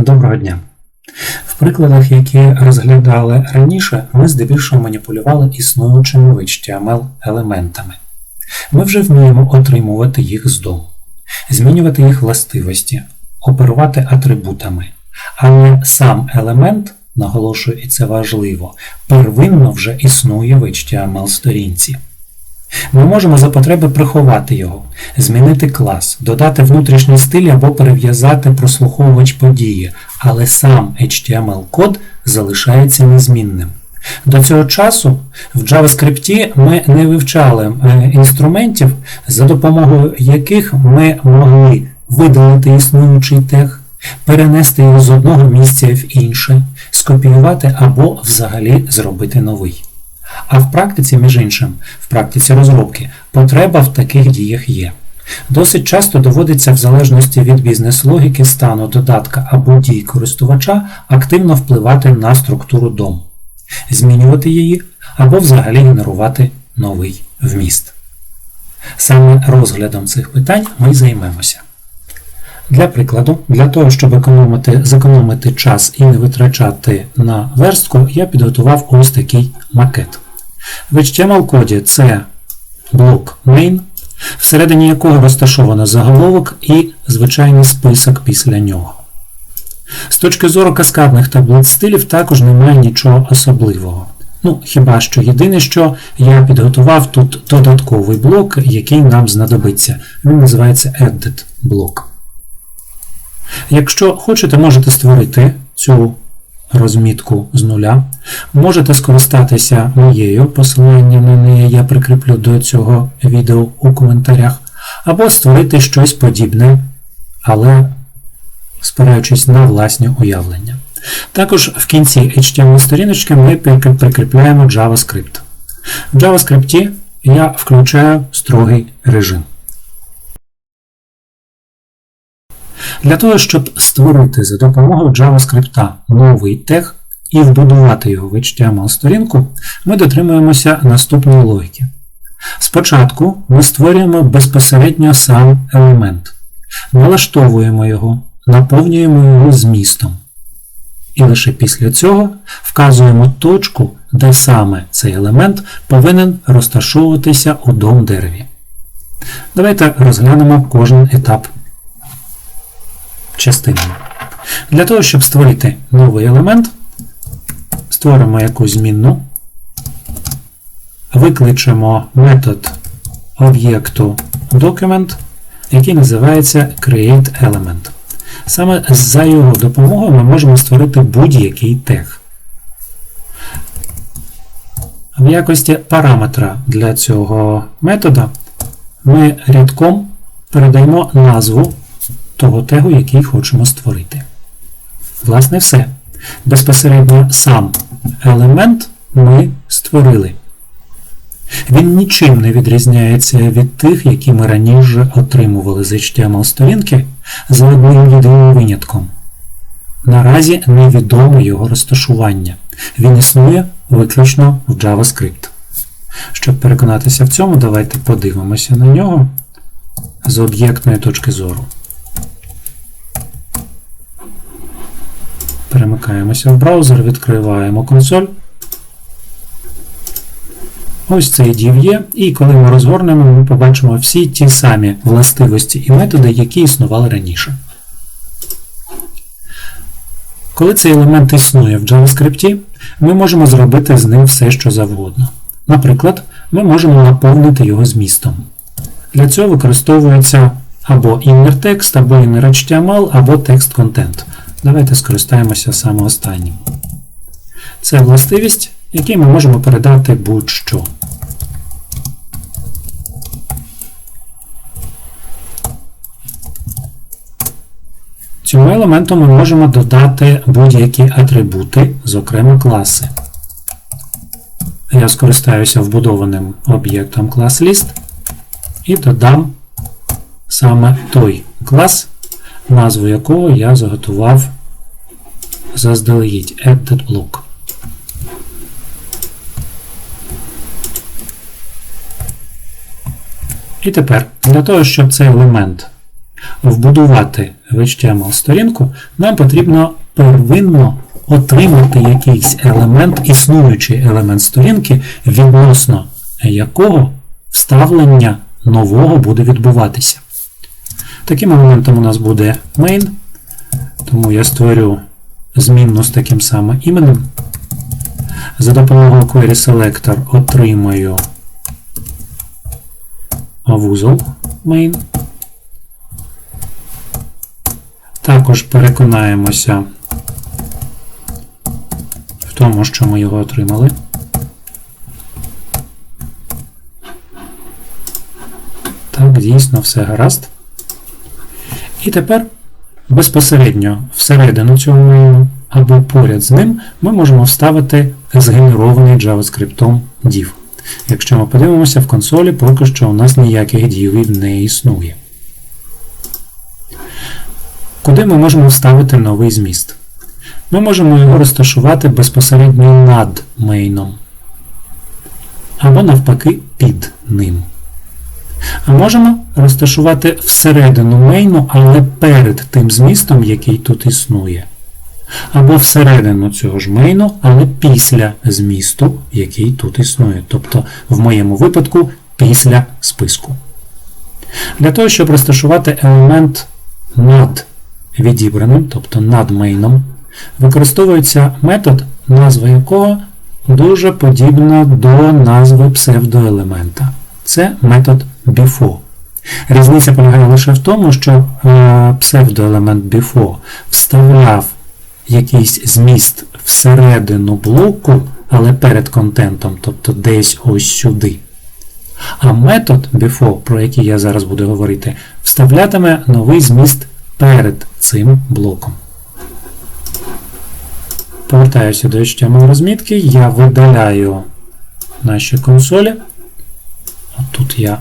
Доброго дня! В прикладах, які розглядали раніше, ми здебільшого маніпулювали існуючими в HTML елементами. Ми вже вміємо отримувати їх з дому, змінювати їх властивості, оперувати атрибутами. Але сам елемент, наголошую, і це важливо, первинно вже існує в HTML сторінці. Ми можемо за потреби приховати його, змінити клас, додати внутрішній стиль або перев'язати прослуховувач події, але сам HTML-код залишається незмінним. До цього часу в JavaScript ми не вивчали е, інструментів, за допомогою яких ми могли видалити існуючий тег, перенести його з одного місця в інше, скопіювати або взагалі зробити новий. А в практиці, між іншим, в практиці розробки, потреба в таких діях є. Досить часто доводиться в залежності від бізнес-логіки стану додатка або дій користувача активно впливати на структуру DOM, змінювати її або взагалі генерувати новий вміст. Саме розглядом цих питань ми займемося. Для прикладу, для того, щоб економити, зекономити час і не витрачати на верстку, я підготував ось такий макет. В HTML-коді це блок main, всередині якого розташовано заголовок і звичайний список після нього. З точки зору каскадних таблиць стилів також немає нічого особливого. Ну, хіба що єдине, що я підготував тут додатковий блок, який нам знадобиться. Він називається Edit блок. Якщо хочете, можете створити цю розмітку з нуля. Можете скористатися моєю, посилання на неї я прикріплю до цього відео у коментарях, або створити щось подібне, але спираючись на власні уявлення. Також в кінці HTML-сторіночки ми прикріпляємо JavaScript. В JavaScript я включаю строгий режим. Для того, щоб створити за допомогою JavaScript новий тег і вбудувати його в HTML-сторінку, ми дотримуємося наступної логіки. Спочатку ми створюємо безпосередньо сам елемент, налаштовуємо його, наповнюємо його змістом. І лише після цього вказуємо точку, де саме цей елемент повинен розташовуватися у дом дереві. Давайте розглянемо кожен етап частинами. Для того, щоб створити новий елемент, створимо якусь змінну, викличемо метод об'єкту document, який називається createElement. Саме за його допомогою ми можемо створити будь-який тег. В якості параметра для цього метода ми рядком передаємо назву того тегу, який хочемо створити. Власне, все. Безпосередньо сам елемент ми створили. Він нічим не відрізняється від тих, які ми раніше отримували з HTML-сторінки за одним єдиним винятком. Наразі невідоме його розташування. Він існує виключно в JavaScript. Щоб переконатися в цьому, давайте подивимося на нього з об'єктної точки зору. Перемикаємося в браузер, відкриваємо консоль. Ось цей div є, і коли ми розгорнемо, ми побачимо всі ті самі властивості і методи, які існували раніше. Коли цей елемент існує в JavaScript, ми можемо зробити з ним все, що завгодно. Наприклад, ми можемо наповнити його змістом. Для цього використовується або inner text, або inner HTML, або text content. Давайте скористаємося саме останнім. Це властивість, якій ми можемо передати будь-що. Цьому елементу ми можемо додати будь-які атрибути, зокрема класи. Я скористаюся вбудованим об'єктом ClassList і додам саме той клас, назву якого я заготував заздалегідь Added Block. І тепер, для того, щоб цей елемент вбудувати в HTML сторінку, нам потрібно первинно отримати якийсь елемент, існуючий елемент сторінки, відносно якого вставлення нового буде відбуватися. Таким елементом у нас буде main, тому я створю змінну з таким самим іменем. За допомогою query selector отримаю вузол main. Також переконаємося в тому, що ми його отримали. Так, дійсно, все гаразд. І тепер безпосередньо всередину цього мейну або поряд з ним ми можемо вставити згенерований JavaScript div. Якщо ми подивимося в консолі, поки що у нас ніяких дівів не існує. Куди ми можемо вставити новий зміст? Ми можемо його розташувати безпосередньо над мейном. Або навпаки під ним. А можемо розташувати всередину мейну, але перед тим змістом, який тут існує. Або всередину цього ж мейну, але після змісту, який тут існує. Тобто, в моєму випадку, після списку. Для того, щоб розташувати елемент над відібраним, тобто над мейном, використовується метод, назва якого дуже подібна до назви псевдоелемента. Це метод before. Різниця полягає лише в тому, що е, псевдоелемент before вставляв якийсь зміст всередину блоку, але перед контентом, тобто десь ось сюди. А метод before, про який я зараз буду говорити, вставлятиме новий зміст перед цим блоком. Повертаюся до HTML розмітки, я видаляю наші консолі. Тут я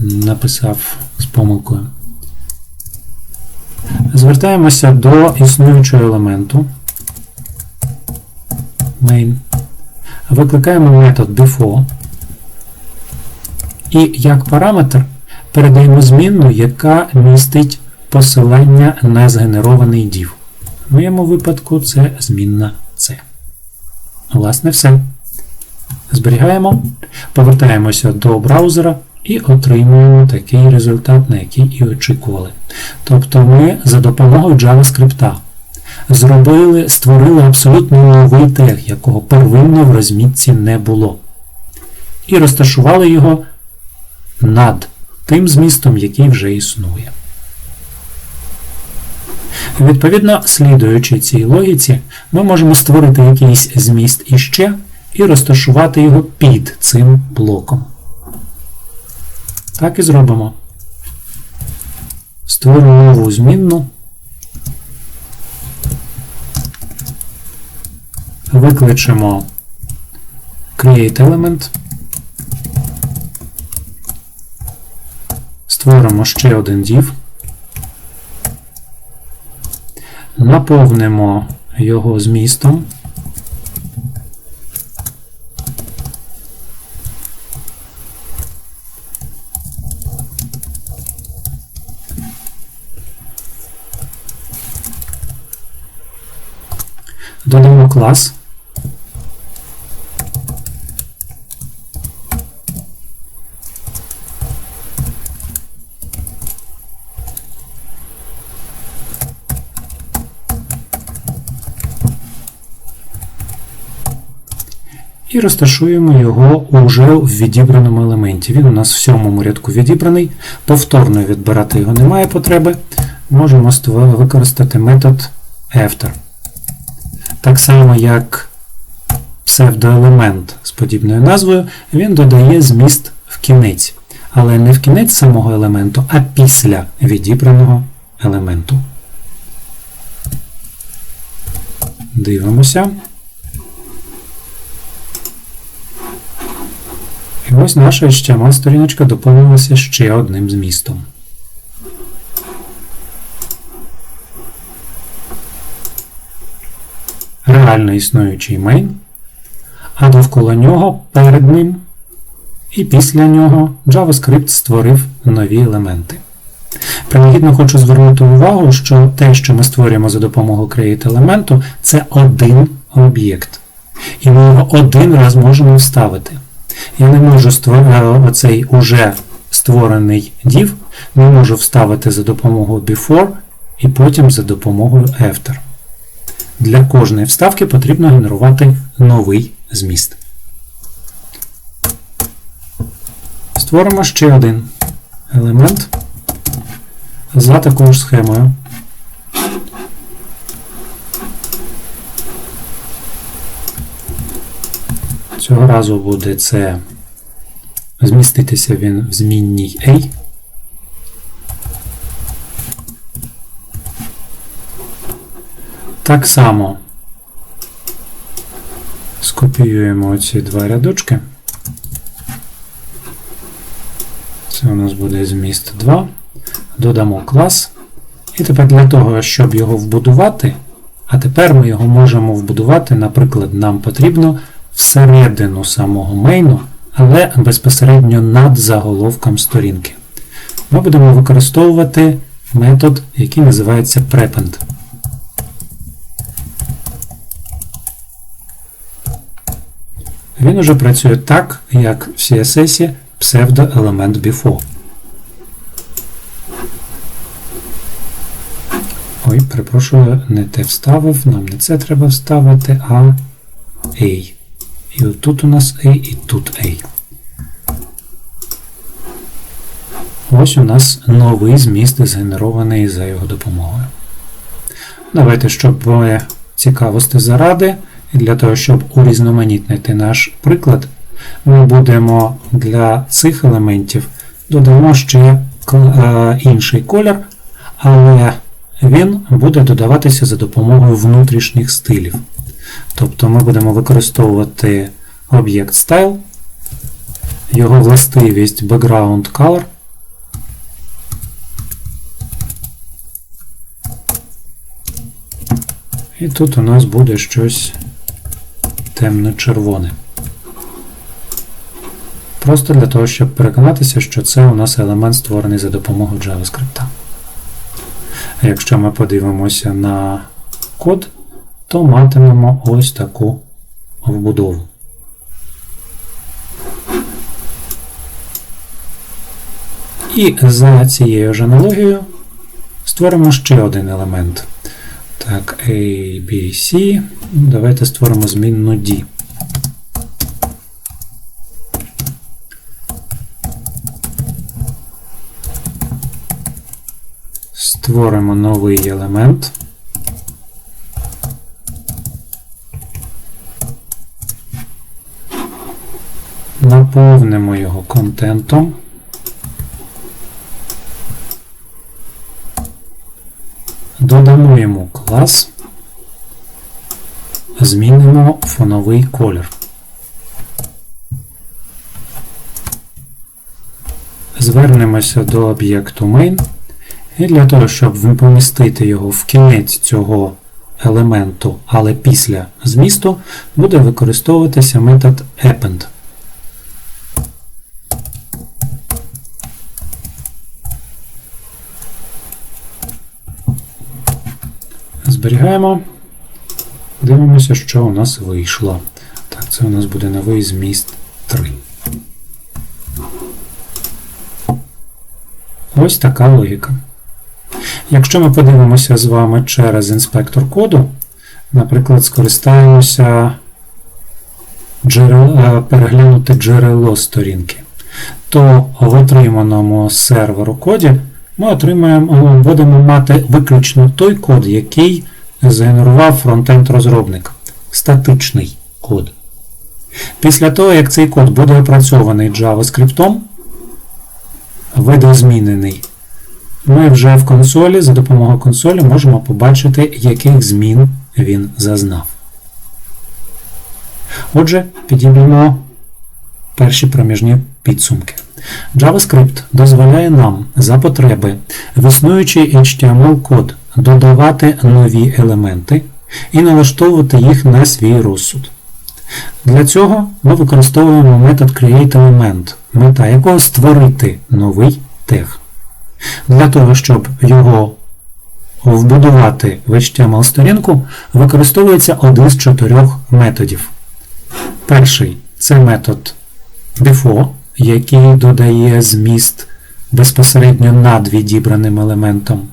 написав з помилкою. Звертаємося до існуючого елементу main. Викликаємо метод before. І як параметр передаємо змінну, яка містить посилання на згенерований div. В моєму випадку це змінна C. Власне, все. Зберігаємо, повертаємося до браузера і отримуємо такий результат, на який і очікували. Тобто ми за допомогою JavaScript зробили, створили абсолютно новий тег, якого первинно в розмітці не було. І розташували його над тим змістом, який вже існує. Відповідно, слідуючи цій логіці, ми можемо створити якийсь зміст іще і розташувати його під цим блоком. Так і зробимо. Створимо нову змінну. Викличемо Create Element. Створимо ще один div. Наповнимо його змістом. Додамо клас. І розташуємо його уже в відібраному елементі. Він у нас в сьомому рядку відібраний. Повторно відбирати його немає потреби. Можемо використати метод after. Так само, як псевдоелемент з подібною назвою, він додає зміст в кінець. Але не в кінець самого елементу, а після відібраного елементу. Дивимося. І ось наша HTML-сторіночка доповнилася ще одним змістом. Реально існуючий main, а довкола нього перед ним і після нього JavaScript створив нові елементи. Принагідно хочу звернути увагу, що те, що ми створюємо за допомогою createElemенту, це один об'єкт. І ми його один раз можемо вставити. Я не можу створити оцей уже створений div, не можу вставити за допомогою before і потім за допомогою after. Для кожної вставки потрібно генерувати новий зміст. Створимо ще один елемент за такою ж схемою. Цього разу буде це зміститися він в змінній A. Так само скопіюємо ці два рядочки. Це у нас буде зміст 2. Додамо клас. І тепер для того, щоб його вбудувати, а тепер ми його можемо вбудувати, наприклад, нам потрібно всередину самого мейну, але безпосередньо над заголовком сторінки. Ми будемо використовувати метод, який називається prepend. Він уже працює так, як в CSS псевдоелемент before. Ой, перепрошую, не те вставив, нам не це треба вставити, а A. І отут у нас A, і тут A. Ось у нас новий зміст згенерований за його допомогою. Давайте, щоб цікавості заради, і для того, щоб урізноманітнити наш приклад, ми будемо для цих елементів додамо ще інший колір, але він буде додаватися за допомогою внутрішніх стилів. Тобто ми будемо використовувати об'єкт Style, його властивість Background Color. І тут у нас буде щось темно-червоне. Просто для того, щоб переконатися, що це у нас елемент створений за допомогою JavaScript. А якщо ми подивимося на код, то матимемо ось таку вбудову. І за цією ж аналогією створимо ще один елемент. Так, A, B, C. Давайте створимо змінну D. Створимо новий елемент. Наповнимо його контентом. Додамо йому клас, змінимо фоновий колір. Звернемося до об'єкту main. І для того, щоб помістити його в кінець цього елементу, але після змісту, буде використовуватися метод append. Зберігаємо. Дивимося, що у нас вийшло. Так, це у нас буде новий зміст 3. Ось така логіка. Якщо ми подивимося з вами через інспектор коду, наприклад, скористаємося джерел, переглянути джерело сторінки, то в отриманому серверу коді ми отримаємо, будемо мати виключно той код, який згенерував фронтенд-розробник. Статичний код. Після того, як цей код буде опрацьований JavaScript, видозмінений ми вже в консолі за допомогою консолі можемо побачити, яких змін він зазнав. Отже, підіб'ємо перші проміжні підсумки. JavaScript дозволяє нам за потреби в існуючий HTML-код додавати нові елементи і налаштовувати їх на свій розсуд. Для цього ми використовуємо метод createElement – мета якого створити новий тег. Для того, щоб його вбудувати в HTML сторінку, використовується один з чотирьох методів. Перший це метод defo, який додає зміст безпосередньо над відібраним елементом.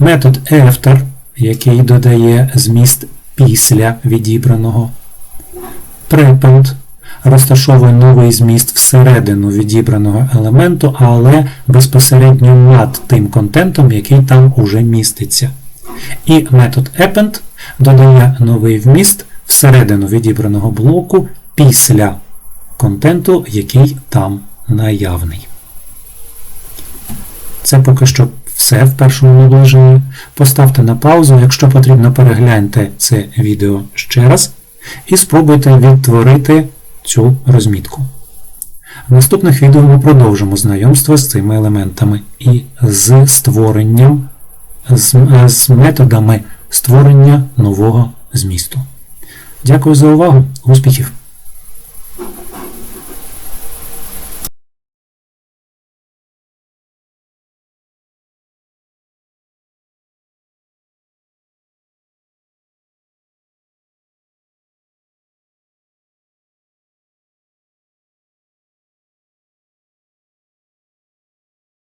Метод after, який додає зміст після відібраного. Prepend розташовує новий зміст всередину відібраного елементу, але безпосередньо над тим контентом, який там уже міститься. І метод append додає новий вміст всередину відібраного блоку після контенту, який там наявний. Це поки що все в першому наближенні. Поставте на паузу, якщо потрібно, перегляньте це відео ще раз і спробуйте відтворити цю розмітку. В наступних відео ми продовжимо знайомство з цими елементами і з створенням, з, з методами створення нового змісту. Дякую за увагу. Успіхів!